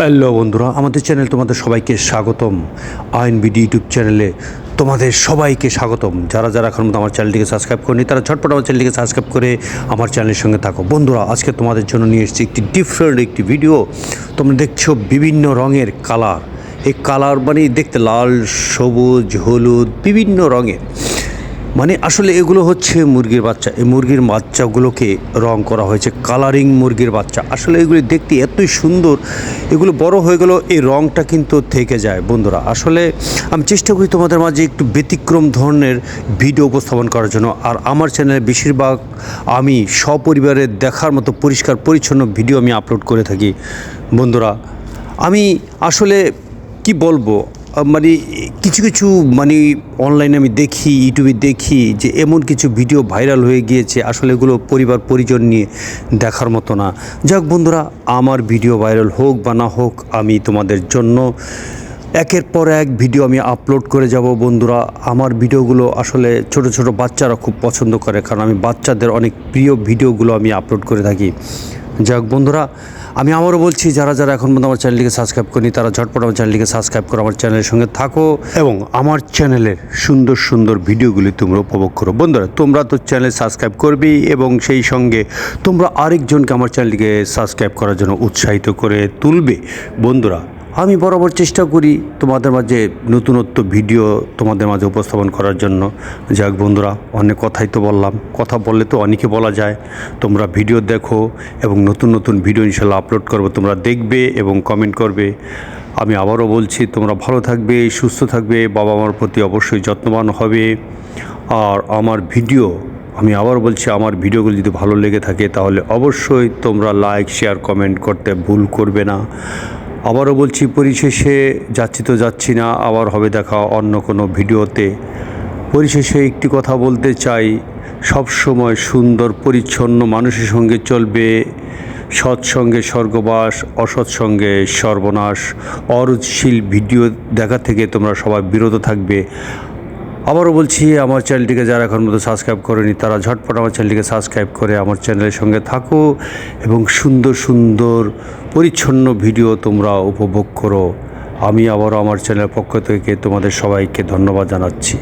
Hello বন্ধুরা, আমাদের channel তোমাদের সবাইকে স্বাগতম। আইন বিডি ইউটিউব চ্যানেলে তোমাদের সবাইকে স্বাগতম। যারা যারা এখন আমার চ্যানেলটিকে সাবস্ক্রাইব করেনি, তারা ঝটপট আমার চ্যানেলটিকে সাবস্ক্রাইব করে আমার চ্যানেলের সঙ্গে থাকো। বন্ধুরা, আজকে তোমাদের জন্য নিয়ে এসেছি একটি ডিফারেন্ট একটি ভিডিও তোমরা দেখছ বিভিন্ন রঙের কালার এই কালার মানে দেখতে লাল, সবুজ, হলুদ, বিভিন্ন রঙের। মানে আসলে এগুলো হচ্ছে মুরগির বাচ্চা। এই মুরগির বাচ্চাগুলোকে রং করা হয়েছে কালারিং মুরগির বাচ্চা। আসলে এগুলি দেখতে এতই সুন্দর, এগুলো বড় হয়ে গেল এই রংটা কিন্তু থেকে যায়। বন্ধুরা, আসলে আমি চেষ্টা করি তোমাদের মাঝে একটু ব্যতিক্রম ধরনের ভিডিও উপস্থাপন করার জন্য। আর আমার চ্যানেলে বেশিরভাগ আমি সপরিবারে দেখার মতো পরিষ্কার, পরিচ্ছন্ন ভিডিও আমি আপলোড করে থাকি। বন্ধুরা, আমি আসলে কি বলব? মানে কিছু কিছু মানে অনলাইনে আমি দেখি ইউটিউবে দেখি যে এমন কিছু ভিডিও ভাইরাল হয়ে গিয়েছে। আসলে এগুলো পরিবার পরিজন নিয়ে দেখার মতো না। যাক বন্ধুরা, আমার ভিডিও ভাইরাল হোক বা না হোক, আমি তোমাদের জন্য একের পর এক ভিডিও আমি আপলোড করে যাব বন্ধুরা। আমার ভিডিওগুলো আসলে ছোট ছোট বাচ্চারা খুব পছন্দ করে, কারণ আমি বাচ্চাদের অনেক প্রিয় ভিডিওগুলো আমি আপলোড করে থাকি। যাক বন্ধুরা, আমি আমারও বলছি, যারা যারা এখন পর্যন্ত আমার চ্যানেলটিকে সাবস্ক্রাইব করি তারা ঝটপট আমার চ্যানেলটিকে সাবস্ক্রাইব করো আমার চ্যানেলের সঙ্গে থাকো এবং আমার চ্যানেলের সুন্দর সুন্দর ভিডিওগুলি তোমরা উপভোগ করো। বন্ধুরা, তোমরা তো চ্যানেল সাবস্ক্রাইব করবি এবং সেই সঙ্গে তোমরা আরেকজনকে আমার চ্যানেলটিকে সাবস্ক্রাইব করার জন্য উৎসাহিত করে তুলবে। বন্ধুরা আমি বরাবর চেষ্টা করি তোমাদের মাঝে নতুনত্ব ভিডিও তোমাদের মাঝে উপস্থাপন করার জন্য। যাক বন্ধুরা, অনেক কথাই তো বললাম। কথা বললে তো অনেকে বলা যায়। তোমরা ভিডিও দেখো এবং নতুন নতুন ভিডিও ইনশাল্লাহ আপলোড করব, তোমরা দেখবে এবং কমেন্ট করবে। আমি আবারও বলছি, তোমরা ভালো থাকবে, সুস্থ থাকবে, বাবা মার প্রতি অবশ্যই যত্নবান হবে। আর আমার ভিডিও, আমি আবার বলছি, আমার ভিডিওগুলো যদি ভালো লেগে থাকে তাহলে অবশ্যই তোমরা লাইক শেয়ার কমেন্ট করতে ভুল করবে না। আবারও বলছি, পরিশেষে যাচ্ছি তো যাচ্ছি না, আবার হবে দেখা অন্য কোনো ভিডিওতে। পরিশেষে একটি কথা বলতে চাই সবসময় সুন্দর, পরিচ্ছন্ন মানুষের সঙ্গে চলবে। সৎসঙ্গে স্বর্গবাস অসৎসঙ্গে সর্বনাশ। অরুৎশীল ভিডিও দেখা থেকে তোমরা সবাই বিরত থাকবে। আবারও বলছি, আমার চ্যানেলটিকে যারা এখন মতো সাবস্ক্রাইব করেনি, তারা ঝটপট আমার চ্যানেলটিকে সাবস্ক্রাইব করে আমার চ্যানেলের সঙ্গে থাকো এবং সুন্দর সুন্দর, পরিচ্ছন্ন ভিডিও তোমরা উপভোগ করো। আমি আবারও আমার চ্যানেলের পক্ষ থেকে তোমাদের সবাইকে ধন্যবাদ জানাচ্ছি।